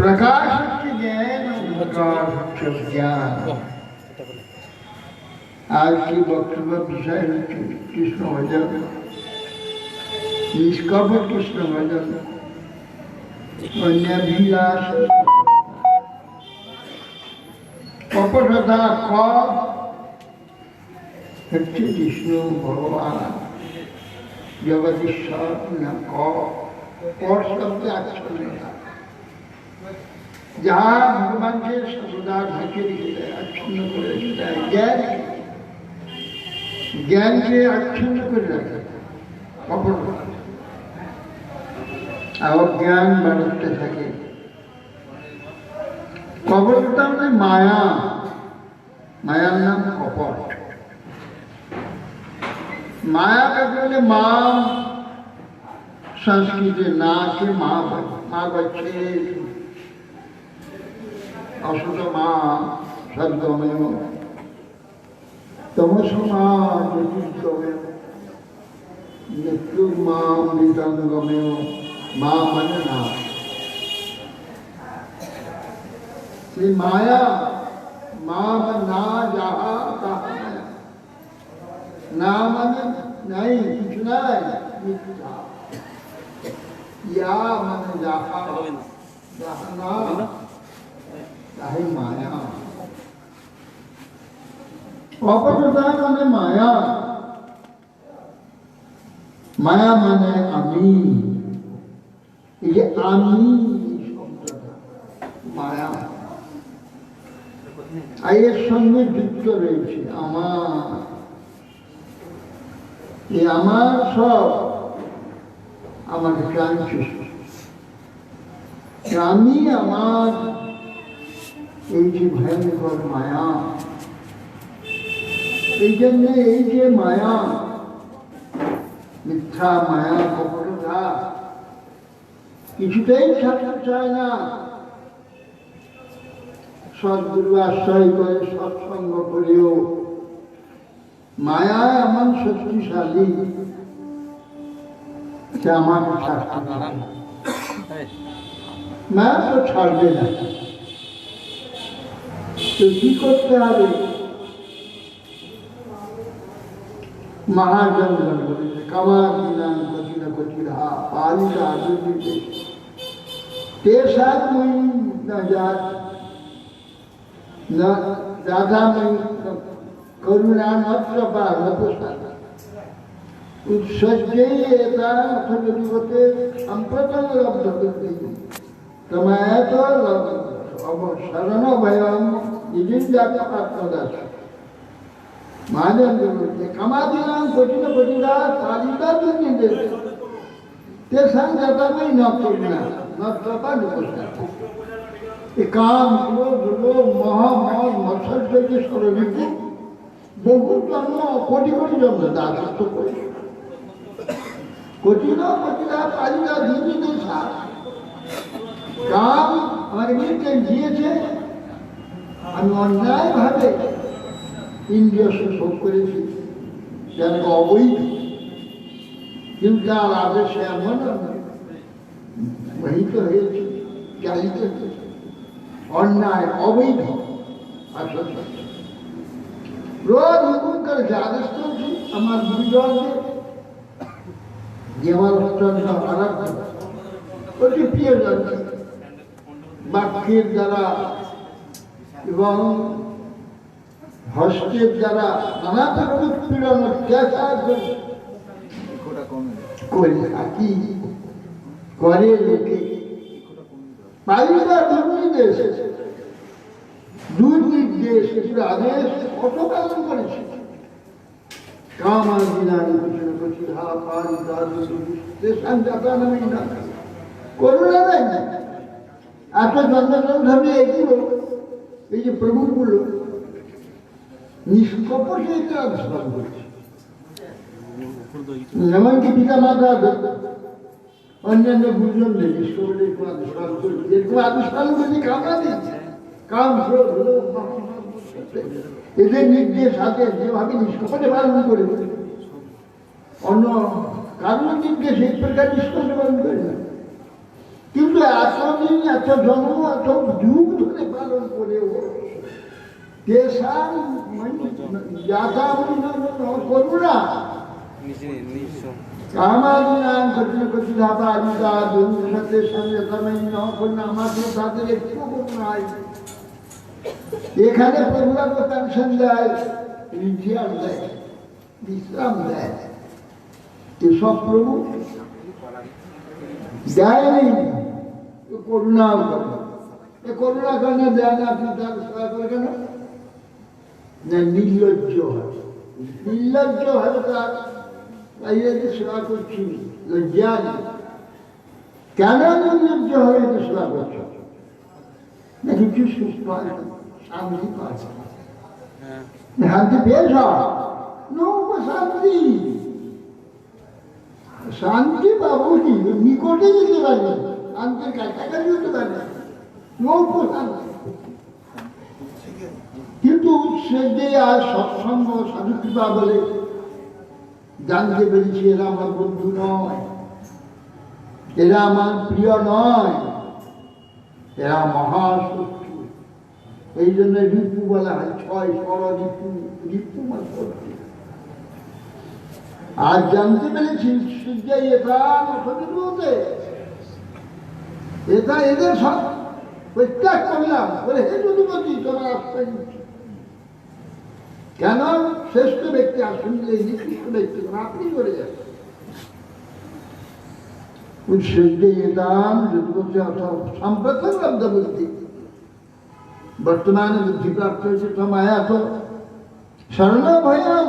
प्रकाश। के ज्ञान आज की वक्तव्य विषय कृष्ण भजन। निष्कप कृष्ण भजन। कपटता विष्णु भगवान। जगदीश्वर न कप और शब्द अच्छा नहीं যা ভগবানকে সর্বদা ঢাকে রেখে দেয় আচ্ছন্ন করে রেখে দেয় জ্ঞান জ্ঞানকে আচ্ছন্ন করে রাখে। আর অজ্ঞান বাড়তে থাকে। কপটতা মানে মায়া। মায়ার নাম কপট। মায়া কাকে বলে? মা সংস্কৃতে মা বলে। মা মা সদ্গময় असुषमा शब्दमय तमसुमा ज्योतिषमय मृत्यु माँ मृतंगमय माँ। मनना श्री माया माम ना जहा कहा नाम नहीं कुछ नहीं या मन जहा जहा ইয়া মানে যাহা যাহা না তাহাই মায়া অপরতা মানে মায়া মায়া মানে আমি এই যে আমি এই শব্দটা মায়া আর এর সঙ্গে যুক্ত রয়েছে আমার এই আমার সব আমাকে টানছে আমি আমার এই যে ভয়ঙ্কর মায়া। এই জন্য এই যে মায়া। মিথ্যা মায়া কপটতা কিছুতেই ছাড়তে চায় না। সদ্গুরু আশ্রয় করে সৎসঙ্গ করেও। মায়া এমন শক্তিশালী সে আমাকে ছাড়তে না। মায়া তো ছাড়বে না। তো কি করতে হবে মহাজন বলেছে কামা দিনাং কঠিন কঠিরা পালিকা দুর্নীতি तेषां मुई न जात न दादा मुई करुणा न प्रभा न प्रसाद उत्सज्जयेता अथविवते सम्प्रतं लब्धवती तमायत अब शरण भयम निजिन जाता आत्मदास महाजन बोलते कमादिनां कठिन कठिना कालिका दुर्निदेश ते संगतामय न करुणा न प्रभा न प्रसाद এই কাম ক্রোধ লোভ মহা মদ মৎসর্য সরণীতে বহু জন্ম কোটি কোটি জন্ম দাসত্ব করে কঠিন কঠিনা পালিকা দিদি দেশা কাম আমাকে নির্দেশ দিয়েছে আমি অন্যায়ভাবে ইন্দ্রিয় শোষণ করেছি যেন অবৈধ। কিন্তু তার আদেশে এমন মোহিত হয়েছে, চালিত হয়েছে। অন্যায় অবৈধ আসল রোজ হুকুম করেছে আদেশ করেছি আমার গুরুজনকে আমার অত্যন্ত আরাধ্য। অতি প্রিয় বাক্যের দ্বারা এবং হস্তের যারা নানা রকম উৎপীড়ন অত্যাচার করে থাকি করে লোকে। পালিকা দুর্নির্দেশ দুর্নির্দেশ কিছুর আদেশ কত পালন করেছে। কামাদিনানি কৃষ্ণ কচিহা পালিকা দেশান যাতা নামে না করুণা দেয় না এত যন্ত্রণা ধরে এগুলো এই যে প্রভুগুলো নিষ্কপটে এটা আবিষ্কার করছে। এমনকি পিতা মাতা অন্যান্য গুরুজনদের ঈশ্বরের এরকম আবিষ্কার করেছে এরকম আবিষ্কার কামনা দিচ্ছে কাম এদের নির্দেশ হাতে যেভাবে নিষ্কপটে পালন করে, অন্য কারণ নির্দেশ এই প্রকার নিষ্কপটে পালন করে না। কিন্তু এতদিন এত জন্ম এত যুগ ধরে পালন তেষাং জাতামূলম করুণা নিজস্ব। কামাদিনাং কঠিন কঠিন আপাদিতা দুর্নীতি সঙ্গে সময় ন করুণা আমাদের তাদের একটু এখানে তো পেনশন দেয় রিজিয়ার দেয় বিশ্রাম দেয়। এসব প্রভু দেয়নি। এ করুণাও করে এ করুণা কেন দেয় না আপনি তার সেবা করে কেন না নির্লজ্জ হয় নির্লজ্জ হয় তার তাই একে সেবা করছি লজ্জা নেই কেন নির্লজ্জ হয়ে একে সেবা করছো না কিছু সুখ পায় না, শান্তি পায় না। হ্যাঁ শান্তি পেয়েছ নৌক শান্তি শান্তি পাবো কি নিকটে যেতে পারবে কিন্তু সে যে আর সৎসঙ্গ সাধু কৃপা বলে, জানতে পেরেছি এরা আমার বন্ধু নয়। এরা আমার প্রিয় নয়। এরা মহাশত্রু। এই জন্য রিপু বলা হয় ছয় ষড় রিপু রিপু আর জানতে পেরেছি সূর্য এটা এটা এদের সব প্রত্যাগ করলাম বলে হে যদুপতি তোমার আশ্রয় নিচ্ছি কেন শ্রেষ্ঠ ব্যক্তি আসুন এই নিকৃষ্ট ব্যক্তি কোন আপনি করে যান সূর্য এদাম যদুপতি অর্থাৎ সাম্প্রতিক লব্ধ বুদ্ধি বর্তমানে বুদ্ধি প্রাপ্ত হয়েছে তো মায়া তো শরণ ভয়াম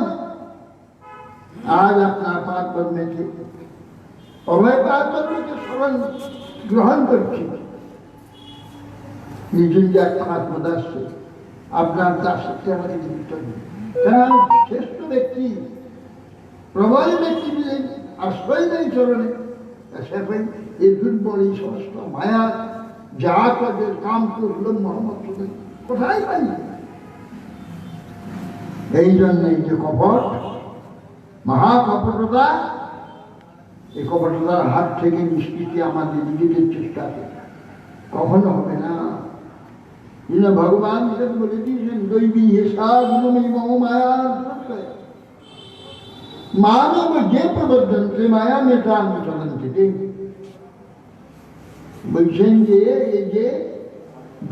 আজ আপনার পাক বর্মেতে অভয় পাক বর্মেতে স্মরণ গ্রহণ করছি। নিজের যে একমাত্র দাস আপনার দাসত্বে আমাকে নিযুক্ত। কারণ শ্রেষ্ঠ ব্যক্তি, প্রবল ব্যক্তি আশ্রয় নেই চরণে। সেখানে এই দুর্বল, এই সমস্ত মায়া, যা করে কাম করল মোহাম্মদ কোথায় পাই? এই জন্য এই যে কপট মহা কপটতা এই কপটতার হাত থেকে নিষ্কৃতি আমাদের নিজেদের চেষ্টা কখনো হবে না যিনি ভগবান হিসেবে বলে দিয়েছেন দৈবী হেসা গুণময়ী মম মায়া মানব যে প্রবর্ধনতে মায়া মেটা আমি চলন্তে বলছেন যে এই যে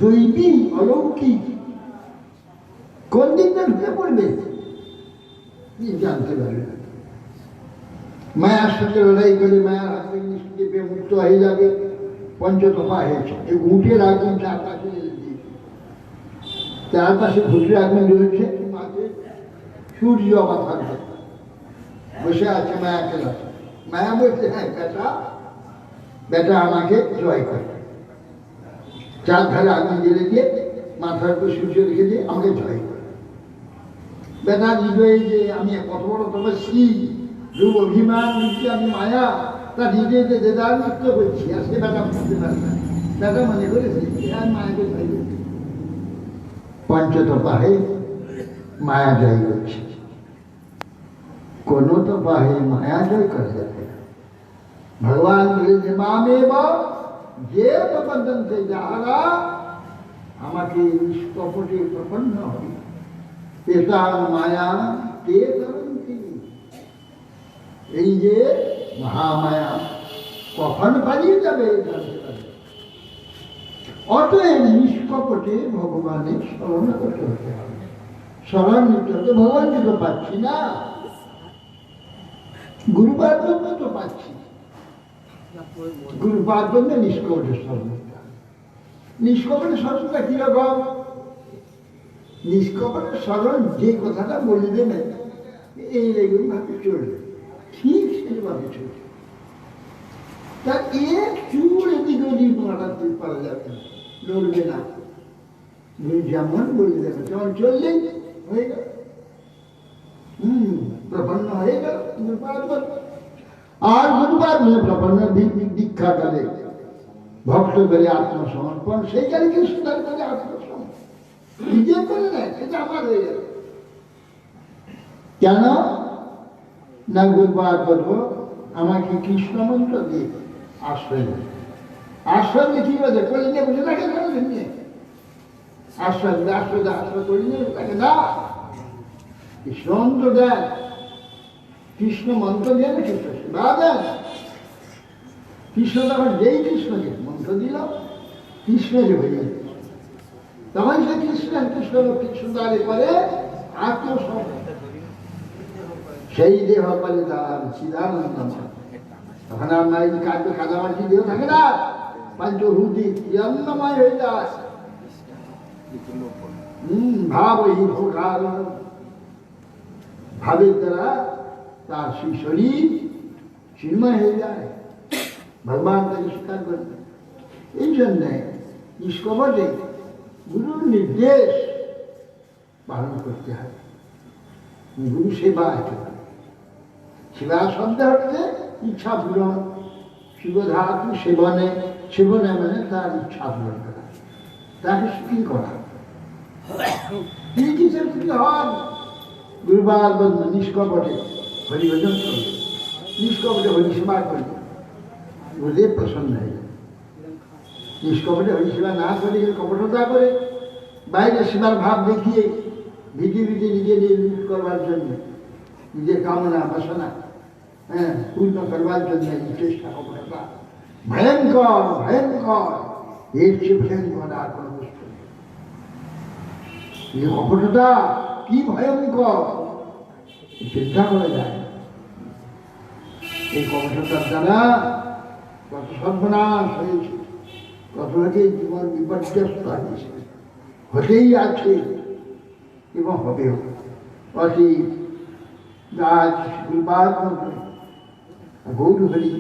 দৈবী অলৌকিক কোন দিকটা ঢুকে পড়বে কি জানতে পারবে না। মায়ার সাথে লড়াই করে মায়ার হাত থেকে নিষ্কৃতি মুক্ত হয়ে যাবে পঞ্চতপা হয়েছে এই উঠের আগুন চারপাশে জ্বেলে দিয়েছে চারপাশে ঘুষে আগুন রয়েছে মাঝে সূর্য আবার থাকবে। বসে আছে মায়াকে রাখে মায়া বলছে হ্যাঁ বেটা বেটা আমাকে জয় করে। চার ধারে আগুন জেলে দিয়ে, মাথার উপর সূর্য রেখে দিয়ে আমাকে জয় করে। বেটা হৃদয়ে যে আমি কত বড় তপস্বী। রূপ অভিমান নিচ্ছি আমি মায়া তা হৃদয়তে দেদার নৃত্য করছি আর সে বেটা বুঝতে পারে না বেটা মনে করেছে যে আমি মায়াকে জয় করছি পঞ্চতপাহে মায়া জয় করছে কোনো তো পাহে মায়া জয় করে যাবে না। ভগবান বলে যে মামেব যে প্রবন্ধন সে যাহারা আমাকে নিষ্কপটে প্রপন্ন হবে পেশার মায়া তে তরন্তি এই যে মহামায়া, কখন পালিয়ে যাবে অতএব নিষ্কপটে ভগবানের স্মরণ করতে হবে। স্মরণ নিতে ভগবানকে তো পাচ্ছি না? গুরুবার তো পাচ্ছি। গুরুবার জন্য নিষ্কপটে স্মরণ করতে হবে। নিষ্কপটে স্মরণটা কীরকম? নিষ্কপটের স্মরণ যে কথাটা বলে দেবেন এই লেগুন ভাবে চলবে। ঠিক সেভাবে চলবে তা এক চুল এদিকে ওদিক মারাতে পারা যাবে না লড়বে না তুমি যেমন বলে দেবে যেমন চললেই হয়ে গেল হম প্রপন্ন হয়ে গেল গুরুপাদ বল। আর গুরুবার হলে প্রপন্ন দী- দীক্ষা করে ভক্ত করে আত্মসমর্পণ সেই কারণে স্বীকার করে আত্মসমর্পণ নিজে করে নেয় সেটা আমার হয়ে গেল কেন না করব আমাকে কৃষ্ণ মন্ত্র দিয়ে আশ্রয় দেবে আশ্রয় কি বলে কলি নিয়ে বসে থাকে কেন নিয়ে আশ্রয় দিলে আশ্রয় দেয়, আশ্রয় করি নিয়ে বসে থাকে কৃষ্ণ মন্ত্র দেন কৃষ্ণ মন্ত্র দিয়ে না কৃষ্ণ সেবা দেন কৃষ্ণ তখন যেই কৃষ্ণকে, মন্ত্র দিল কৃষ্ণের হয়ে যাবে তখন সে কৃষ্ণ কৃষ্ণ কৃষ্ণ দ্বারে করে আত্মসম সেই দেহ বলে তার চিদানন্দ। তখন আমরা এই কার্য কাদামাটি দেহ থাকে না। পঞ্চভূতি অন্নময় হয়ে যায়। হম ভাব এই ভোগাল ভাবের দ্বারা তার সেই শরীর চিন্ময় হয়ে যায়। ভগবান তাকে স্বীকার করে এই জন্যে নিষ্কপটে গুরুর নির্দেশ পালন করতে হয়। গুরু সেবা একেবারে। সেবা শব্দ হচ্ছে ইচ্ছা পূরণ। শিবধাতু সেবনে সেবনে মানে তার ইচ্ছা পূরণ করা। তাকে সুখী করা। তিনি কিসের সুখী হন? গুরুবার বন্ধু নিষ্কপটে হরিভজন করবে নিষ্কপটে হরি সেবা করবে গুরুদেব প্রসন্ন হয়ে যাবে নিষ্কপটে হরি সেবা না করে কপটতা করে। বাইরে সেবার ভাব দেখিয়ে ভিজে ভিজে নিজে নির্মিত করবার জন্য নিজের কামনা বাসনা হ্যাঁ পূর্ণ করবার জন্য চেষ্টা কপটতা ভয়ঙ্কর ভয়ঙ্কর। এর চেয়ে ভয়ঙ্কর আর কোনো বস্তু নেই। এই কপটতা কি ভয়ঙ্কর? চিন্তা করা যায়। এই কপটতার দ্বারা কত সর্বনাশ হয়েছে, কত লোকের জীবন বিপর্যস্ত হয়েছে। হতেই আছে এবং হবেও। অতীত আজ গুরুবাদ গৌর হরি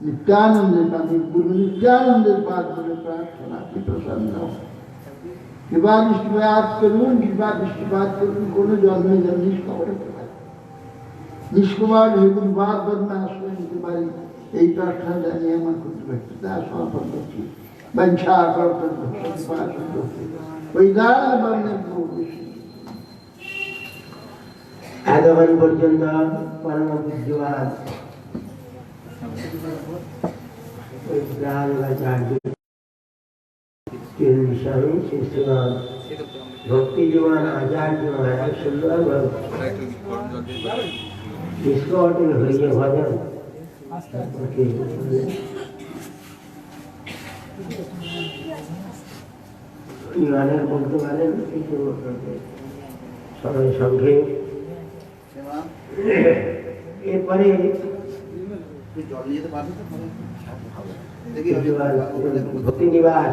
নিত্যানন্দের পানি গুরু নিত্যানন্দের পাদ বলে প্রার্থনা, কি প্রসন্ন। কৃপা দৃষ্টিপাত করুন কৃপা দৃষ্টিপাত করুন, কোনো জন্মে জন্ম নিষ্কপট হতে পারে। নিষ্কুমার হয়ে গুরুবাদ বদনা আশ্রয় নিতে পারি। এই প্রার্থনা জানিয়ে আমার কর্তৃপক্ষতা সমর্পণ করছি। বঞ্ছা কর্তব্য ওই দান বর্ণের এতক্ষণ পর্যন্ত পরম বুদ্ধিবাদ ওই প্রাণাচার্য স্বামী শিশুগণ ভক্তি জীবন আচার্য মহারাজ সুন্দর নিষ্কটে হইয়ে ভজন গানের বলতে পারেন কিছু সবাই সংক্ষেপ এরপরে জল নিয়ে যেতে পারবে তো? নিবাস